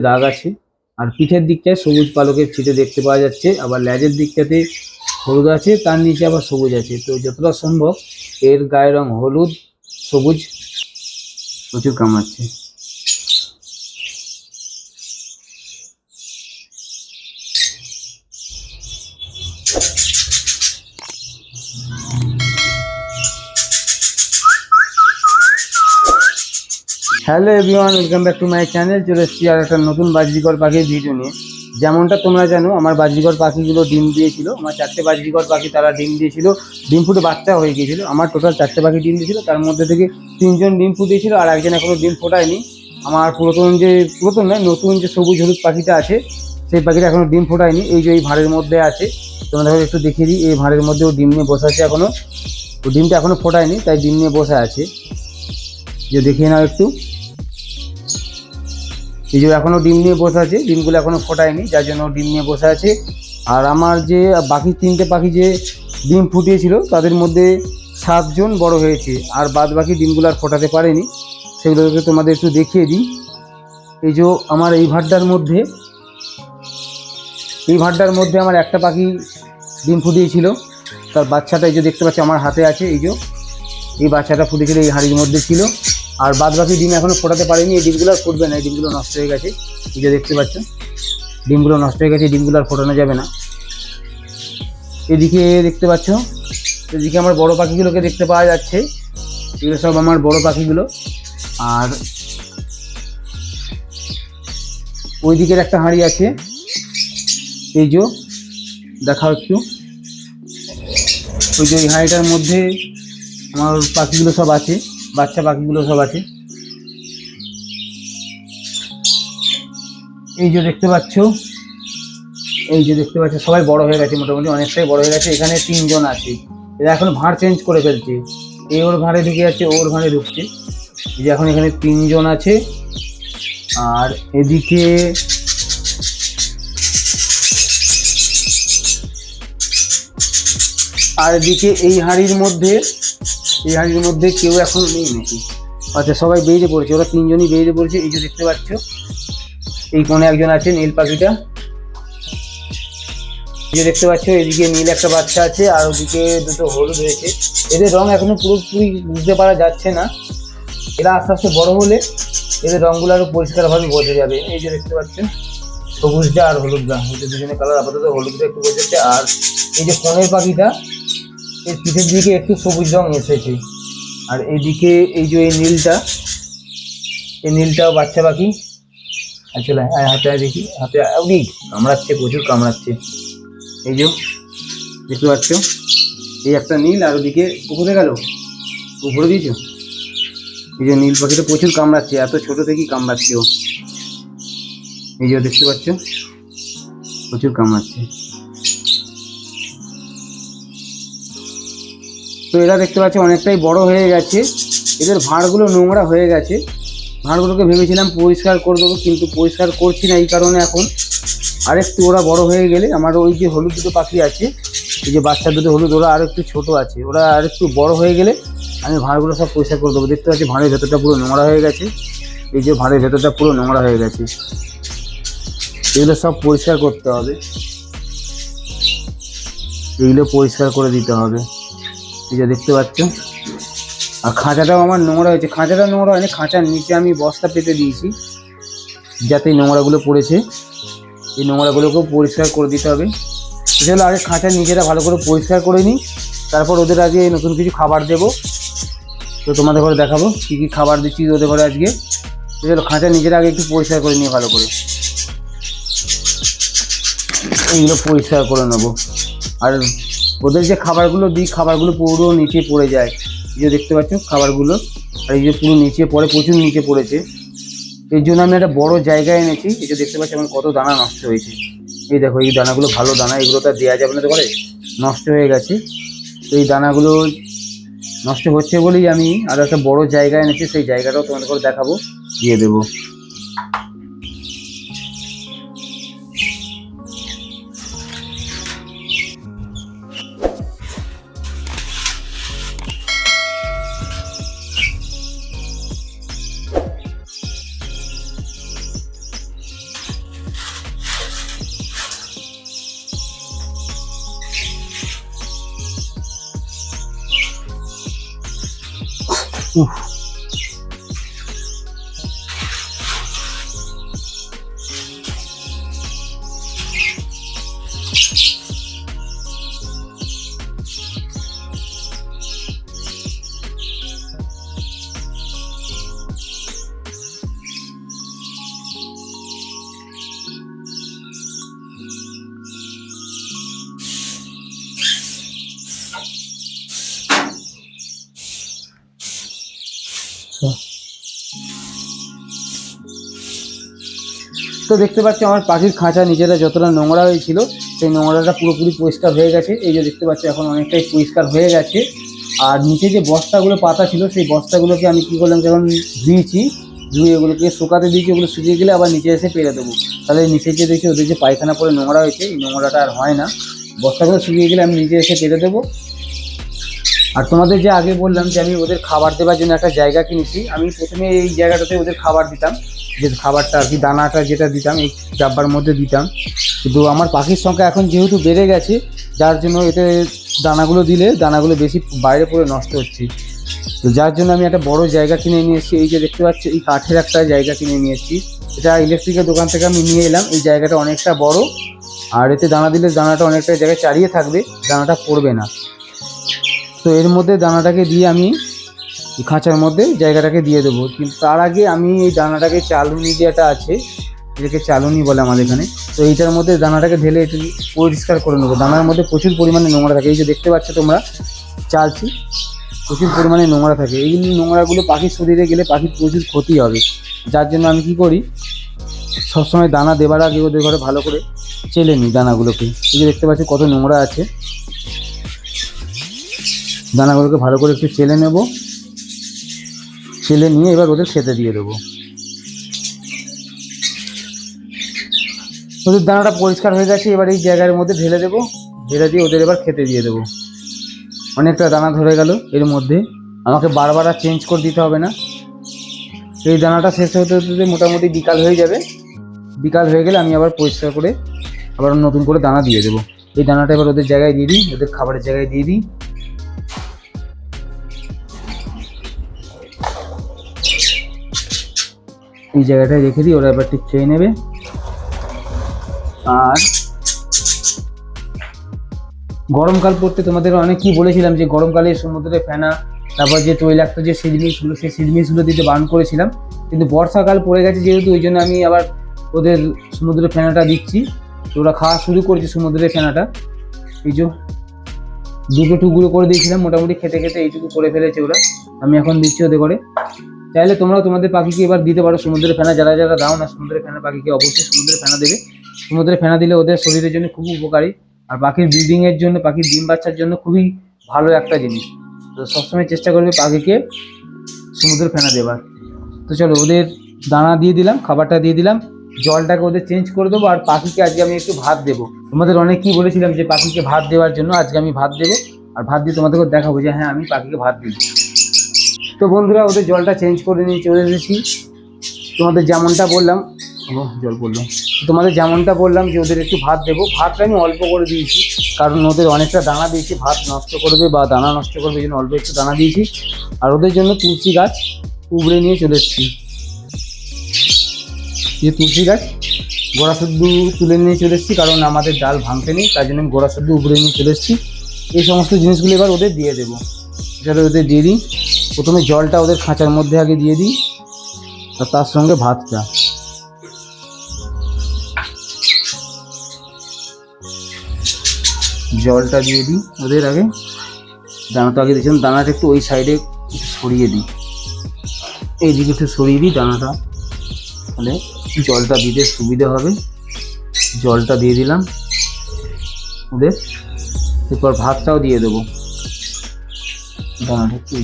দাগ আছে। আর পিঠের দিকটায় সবুজ পালকের ছিটে দেখতে পাওয়া যাচ্ছে। আবার ল্যাজের দিকটাতে হলুদ আছে, তার নিচে আবার সবুজ আছে। তো যতটা সম্ভব এর গায়ের রং হলুদ, সবুজ প্রচুর কামড়াচ্ছে। Hello everyone, welcome back to my channel. চলে এসেছি আর একটা নতুন বাজরিকর পাখির ভিডিও নিয়ে। যেমনটা তোমরা জানো, আমার বাজরিকর পাখিগুলো ডিম দিয়েছিল। আমার চারটে বাজরিকর পাখি তারা ডিম দিয়েছিল। ডিম ফুটে বাচ্চা হয়ে গিয়েছিল। আমার টোটাল চারটে পাখি ডিম দিয়েছিল। তার মধ্যে থেকে তিনজন ডিম ফুটিয়েছিল আর একজন এখনও ডিম ফোটায়নি। আমার পুরাতন যে, পুরাতন নয়, নতুন যে সবুজ হলুদ পাখিটা আছে, সেই পাখিটা এখনও ডিম ফোটায়নি। এই যে এই ভাঁড়ের মধ্যে আছে তোমাদের একটু দেখিয়ে দিই। এই ভাঁড়ের মধ্যেও ডিম নিয়ে বসে আছে এখনও ডিমটা এখনও ফোটায়নি, তাই ডিম নিয়ে বসে আছে। যে দেখিয়ে নাও একটু। এই যে এখনও ডিম নিয়ে বসে আছে, ডিমগুলো এখনও ফোটায়নি, যার জন্য ডিম নিয়ে বসে আছে। আর আমার যে বাকি তিনটে পাখি যে ডিম ফুটিয়েছিল, তাদের মধ্যে সাতজন বড় হয়েছে, আর বাদ বাকি ডিমগুলো আর ফোটাতে পারেনি। সেগুলোকে তোমাদের একটু দেখিয়ে দিই। এই যে আমার এই ভাড়টার মধ্যে, এই ভাড়টার মধ্যে আমার একটা পাখি ডিম ফুটিয়েছিল। তার বাচ্চাটা এই যে দেখতে পাচ্ছি, আমার হাতে আছে, এই যে। এই বাচ্চাটা ফুটেছিল এই হাঁড়ির মধ্যে ছিল। আর বাদ বাকি ডিম এখনও ফোটাতে পারেনি, এই ডিমগুলো আর ফুটবে না, এই ডিমগুলো নষ্ট হয়ে গেছে, এই যে দেখতে পাচ্ছ ডিমগুলো নষ্ট হয়ে গেছে ডিমগুলো আর ফোটানো যাবে না। এদিকে দেখতে পাচ্ছ, এদিকে আমার বড় পাখিগুলোকে দেখতে পাওয়া যাচ্ছে, এগুলো সব আমার বড় পাখিগুলো। আর ওই দিকের একটা হাঁড়ি আছে, এই যে, দেখাও একটু। ওই যে ওই হাঁড়িটার মধ্যে আমার পাখিগুলো সব আছে। বাচ্চা পাখিগুলো সব আছে। এই যে দেখতে পাচ্ছ, এই যে দেখতে পাচ্ছ, সবাই বড় হয়ে গেছে মোটামুটি, অনেকটাই বড় হয়ে গেছে। এখানে তিনজন আছে। এরা এখন ভাঁড় চেঞ্জ করে ফেলছে। এই ওর ভাঁড়ে ঢুকে যাচ্ছে ওর ভাঁড়ে ঢুকছে। এই যে এখন এখানে তিনজন আছে। আর এদিকে আর এদিকে এই হাঁড়ির মধ্যে, এই হাঁড়ির মধ্যে কেউ এখন নেই নাকি? আচ্ছা সবাই বেরিয়ে পড়েছে, ওরা তিনজনই বেরিয়ে পড়েছে, এই যে দেখতে পাচ্ছ, এই কোণে একজন আছে, নীল পাখিটা। যে দেখতে পাচ্ছ, এদিকে নীল একটা বাচ্চা আছে, আর ওদিকে দুটো হলুদ হয়েছে এদের রং এখনও পুরোপুরি বুঝতে পারা যাচ্ছে না। এরা আস্তে আস্তে বড় হলে এদের রঙগুলো আরও পরিষ্কারভাবে বোঝা যাবে। এই যে দেখতে পাচ্ছেন সবুজটা আর হলুদটা। এই যে দুজনে কালার আপাতত হলুদটা একটু বোঝাচ্ছে আর এই যে কোণের পাখিটা এর পিঠের দিকে একটু সবুজ রং এসেছে। আর এইদিকে এই যে এই নীলটা, এই নীলটাও বাচ্চা পাখি। হ্যাঁ হাতে দেখি, হাতে উড়ি কামড়াচ্ছে, প্রচুর কামড়াচ্ছে। এই যে, দেখতে পাচ্ছ? এই একটা নীল আর ওদিকে পুকুরে গেল। উপরে দিয়েছ। এই যে নীল পাখিটা প্রচুর কামড়াচ্ছে, এত ছোট থেকেই কামড়াচ্ছে ও। এই যে দেখতে পাচ্ছ? প্রচুর কামড়াচ্ছে। তো এরা দেখতে পাচ্ছি অনেকটাই বড় হয়ে গেছে। এদের ভাঁড়গুলো নোংরা হয়ে গেছে। ভাঁড়গুলোকে ভেবেছিলাম পরিষ্কার করে দেবো, কিন্তু পরিষ্কার করছি না এই কারণে এখন। আরেকটু ওরা বড় হয়ে গেলে, আমার ওই যে হলুদ দুটো পাখি আছে, এই যে বাচ্চা দুটো হলুদ, ওরা আর একটু ছোটো আছে। ওরা আর একটু বড় হয়ে গেলে আমি ভাঁড়গুলো সব পরিষ্কার করে দেবো। দেখতে পাচ্ছি ভাঁড়ের ভেতরটা পুরো নোংরা হয়ে গেছে। এই যে ভাঁড়ের ভেতরটা পুরো নোংরা হয়ে গেছে। এগুলো সব পরিষ্কার করতে হবে। এগুলো পরিষ্কার করে দিতে হবে। এই যে দেখতে পাচ্ছ আর খাঁচাটাও আমার নোংরা হয়েছে। খাঁচাটা নোংরা হয়নি, খাঁচার নিচে আমি বস্তা পেতে দিয়েছি, যাতে এই নোংরাগুলো পড়েছে। এই নোংরাগুলোকেও পরিষ্কার করে দিতে হবে। সেগুলো আগে খাঁচার নিচেটা ভালো করে পরিষ্কার করে নিই। তারপর ওদের আগে নতুন কিছু খাবার দেবো। তো তোমাদের ঘরে দেখাবো কী কী খাবার দিচ্ছি ওদের ঘরে আজকে। সেগুলো খাঁচার নিচের আগে একটু পরিষ্কার করে নিয়ে ভালো করে। এইগুলো পরিষ্কার করে নেব। আর ওদের যে খাবারগুলো দিই, খাবারগুলো পুরো নিচে পড়ে যায়। এই যে দেখতে পাচ্ছ খাবারগুলো, আর এই যে পুরো নিচে পড়ে, প্রচুর নিচে পড়েছে। এই জন্য আমি একটা বড় জায়গায় এনেছি। এই যে দেখতে পাচ্ছি আমার কত দানা নষ্ট হয়েছে। এই দেখো, এই দানাগুলো ভালো দানা, এগুলো তো আর দেওয়া যাবে না তো করে নষ্ট হয়ে গেছে। এই দানাগুলো নষ্ট হচ্ছে বলেই আমি আরও একটা বড় জায়গা এনেছি। সেই জায়গাটাও তোমাদের দেখাবো, দিয়ে দেবো। উফ তো দেখতে পাচ্ছি আমার পাখির খাঁচা নিজেরা যতটা নোংরা হয়েছিল, সেই নোংরাটা পুরোপুরি পরিষ্কার হয়ে গেছে। এই যে দেখতে পাচ্ছি এখন অনেকটাই পরিষ্কার হয়ে গেছে। আর নিচে যে বস্তাগুলো পাতা ছিল, সেই বস্তাগুলোকে আমি কী করলাম, যখন ধুয়েছি, ধুয়ে ওগুলোকে শুকাতে দিয়েছি, ওগুলো শুকিয়ে গেলে আবার নিচে এসে পেরে দেবো। তাহলে নিচে যে দেখি ওদের যে পায়খানা পরে নোংরা হয়েছে, এই নোংরাটা আর হয় না। বস্তাগুলো শুকিয়ে গেলে আমি নিচে এসে পেরে দেবো। আর তোমাদের যে আগে বললাম যে আমি ওদের খাবার দেওয়ার জন্য একটা জায়গা কিনেছি, আমি প্রথমে এই জায়গাটাতে ওদের খাবার দিতাম, যে খাবারটা আর কি, দানাটা যেটা দিতাম, এই ডাব্বার মধ্যে দিতাম। কিন্তু আমার পাখির সংখ্যা এখন যেহেতু বেড়ে গেছে, যার জন্য এতে দানাগুলো দিলে দানাগুলো বেশি বাইরে পড়ে নষ্ট হচ্ছে। তো যার জন্য আমি একটা বড় জায়গা কিনে নিয়ে এসেছি, এই যে দেখতে পাচ্ছি, এই কাঠের একটা জায়গা কিনে নিয়ে এসেছি। এটা ইলেকট্রিকের দোকান থেকে আমি নিয়ে এলাম, এই জায়গাটা অনেকটা বড়। আর এতে দানা দিলে দানাটা অনেকটা জায়গায় চারিয়ে থাকবে, দানাটা পড়বে না। তো এর মধ্যে দানাটাকে দিয়ে আমি খাঁচার মধ্যে জায়গাটাকে দিয়ে দেবো। কিন্তু তার আগে আমি এই দানাটাকে চালুনি যেটা আছে, এটাকে চালুনি বলে আমাদের এখানে, তো এইটার মধ্যে দানাটাকে ঢেলে একটু পরিষ্কার করে নেব। দানার মধ্যে প্রচুর পরিমাণে নোংরা থাকে। এই যে দেখতে পাচ্ছ তোমরা, চালছি, প্রচুর পরিমাণে নোংরা থাকে। এই নোংরাগুলো পাখির শরীরে গেলে পাখির প্রচুর ক্ষতি হবে। যার জন্য আমি কি করি, সবসময় দানা দেবার আগে ওদের ঘরে ভালো করে চেলে নিই দানাগুলোকে। এই যে দেখতে পাচ্ছি কত নোংরা আছে। দানাগুলোকে ভালো করে একটু চেলে নেব। চেলে নিয়ে এবার ওদের খেতে দিয়ে দেবো। ওদের দানাটা পরিষ্কার হয়ে গেছে, এবার এই জায়গার মধ্যে ঢেলে দেবো। ঢেলে দিয়ে ওদের এবার খেতে দিয়ে দেবো। অনেকটা দানা ধরে গেল এর মধ্যে। আমাকে বারবার আর চেঞ্জ করে দিতে হবে না। এই দানাটা শেষ হতে হতে মোটামুটি বিকাল হয়ে যাবে। বিকাল হয়ে গেলে আমি আবার পরিষ্কার করে আবার নতুন করে দানা দিয়ে দেবো। এই দানাটা এবার ওদের জায়গায় দিয়ে দিই, ওদের খাবারের জায়গায় দিয়ে দিই। এই জায়গাটায় রেখে দিই, ওরা এবার ঠিক খেয়ে নেবে। আর গরমকাল পড়তে তোমাদের অনেক কি বলেছিলাম যে গরমকালে সমুদ্রে ফেনা, তারপর যে তৈলাক্ত যে সিজমিসগুলো সেই সিজমিসগুলো দিতে বারণ করেছিলাম। কিন্তু বর্ষাকাল পড়ে গেছে যেহেতু, ওই জন্য আমি আবার ওদের সমুদ্রে ফেনাটা দিচ্ছি। তো ওরা খাওয়া শুরু করেছে সমুদ্রের ফেনাটা। এই যে দুটো টুকরো করে দিয়েছিলাম, মোটামুটি খেতে খেতে এইটুকু করে ফেলেছে ওরা। আমি এখন দিচ্ছি ওদের করে চাইলে তোমরাও তোমাদের পাখিকে এবার দিতে পারো। সমুদ্রের ফেনা, যারা যারা দাও না, সমুদ্রের ফেনা পাখিকে অবশ্যই সমুদ্রের ফেনা দেবে। সমুদ্রের ফেনা দিলে ওদের শরীরের জন্য খুব উপকারী। আর পাখির ব্রিডিংয়ের জন্য, পাখির ডিম বাচ্চার জন্য খুবই ভালো একটা জিনিস। তো সবসময় চেষ্টা করবে পাখিকে সমুদ্রের ফেনা দেবার। তো চলো, ওদের দানা দিয়ে দিলাম, খাবারটা দিয়ে দিলাম। জলটাকে ওদের চেঞ্জ করে দেবো। আর পাখিকে আজকে আমি একটু ভাত দেবো। তোমাদের অনেকেই বলেছিলাম যে পাখিকে ভাত দেওয়ার জন্য আজকে আমি ভাত দেবো। আর ভাত দিয়ে তোমাদেরকে দেখাবো যে হ্যাঁ আমি পাখিকে ভাত দিই। তো বন্ধুরা ওদের জলটা চেঞ্জ করে নিয়ে চলে এসেছি। তোমাদের যেমনটা বললাম জল পড়ল তোমাদের যেমনটা বললাম যে ওদের একটু ভাত দেবো। ভাতটা আমি অল্প করে দিয়েছি কারণ ওদের অনেকটা দানা দিয়েছি। ভাত নষ্ট করবে বা দানা নষ্ট করবে এই জন্য অল্প একটু দানা দিয়েছি। আর ওদের জন্য তুলসী গাছ উবড়ে নিয়ে চলে এসেছি। যে তুলসী গাছ গোড়া শুদ্ধ তুলে নিয়ে চলে এসেছি কারণ আমাদের ডাল ভাঙতে নেই তার জন্য আমি গোড়া শুদ্ধ উবড়ে নিয়ে চলে এসেছি। এই সমস্ত জিনিসগুলো এবার ওদের দিয়ে দেবো। এটাতে ওদের দিয়ে দিই। প্রথমে জলটা ওদের খাঁচার মধ্যে আগে দিয়ে দিই, আর তার সঙ্গে ভাতটা। জলটা দিয়ে দিই ওদের আগে। দানাটা আগে দিয়েছিলাম, দানাটা একটু ওই সাইডে সরিয়ে দিই। এইদিকে একটু সরিয়ে দিই দানাটা, তাহলে জলটা দিতে সুবিধা হবে। জলটা দিয়ে দিলাম। ওদের, এরপর ভাতটাও দিয়ে দেবো। দানাটা একটু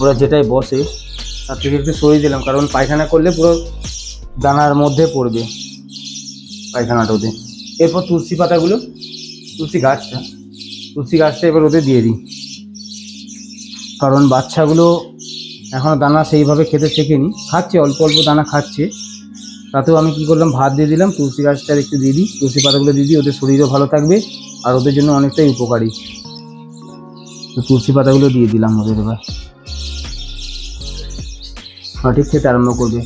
ওরা যেটাই বসে, তার থেকে একটু সরিয়ে দিলাম, কারণ পায়খানা করলে পুরো দানার মধ্যে পড়বে পায়খানাটা ওদের। এরপর তুলসী পাতাগুলো, তুলসী গাছটা তুলসী গাছটা এবার ওদের দিয়ে দিই। কারণ বাচ্চাগুলো এখনও দানা সেইভাবে খেতে শেখেনি, খাচ্ছে, অল্প অল্প দানা খাচ্ছে। তাতেও আমি কি করলাম, ভাত দিয়ে দিলাম, তুলসী গাছটার একটু দিয়ে দিই, তুলসী পাতাগুলো দিয়ে দিই, ওদের শরীরও ভালো থাকবে। আর ওদের জন্য অনেকটাই উপকারী। তো তুলসী পাতাগুলো দিয়ে দিলাম ওদের এবার। সঠিক খেতে আরম্ভ করবে।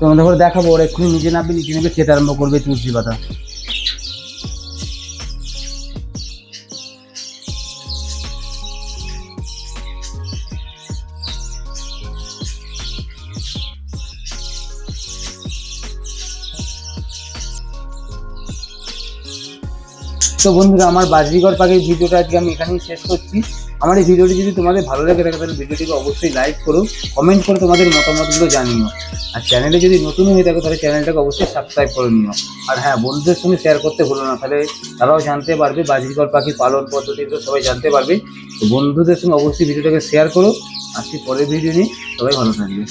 তোমাদের দেখাবো, ওরা এক্ষুনি নিজে নামবে, নিজে নেবে খেতে আরম্ভ করবে তুলসী পাতা। তো বন্ধুরা, আমার বাজরিগর পাখির ভিডিওটা আজকে আমি এখানেই শেষ করছি। আমার এই ভিডিওটি যদি তোমাদের ভালো লাগে থাকে, তাহলে ভিডিওটিকে অবশ্যই লাইক করো কমেন্ট করে তোমাদের মতামতগুলো জানিও। আর চ্যানেলে যদি নতুন হয়ে থাকো, তাহলে চ্যানেলটাকে অবশ্যই সাবস্ক্রাইব করে নিও। আর হ্যাঁ বন্ধুদের সঙ্গে শেয়ার করতে ভুলো না, তাহলে তারাও জানতে পারবে বাজরিগর পাখির পালন পদ্ধতিগুলো সবাই জানতে পারবে। তো বন্ধুদের সঙ্গে অবশ্যই ভিডিওটাকে শেয়ার করো। আসছি পরের ভিডিও নিয়ে, সবাই ভালো থাকবে।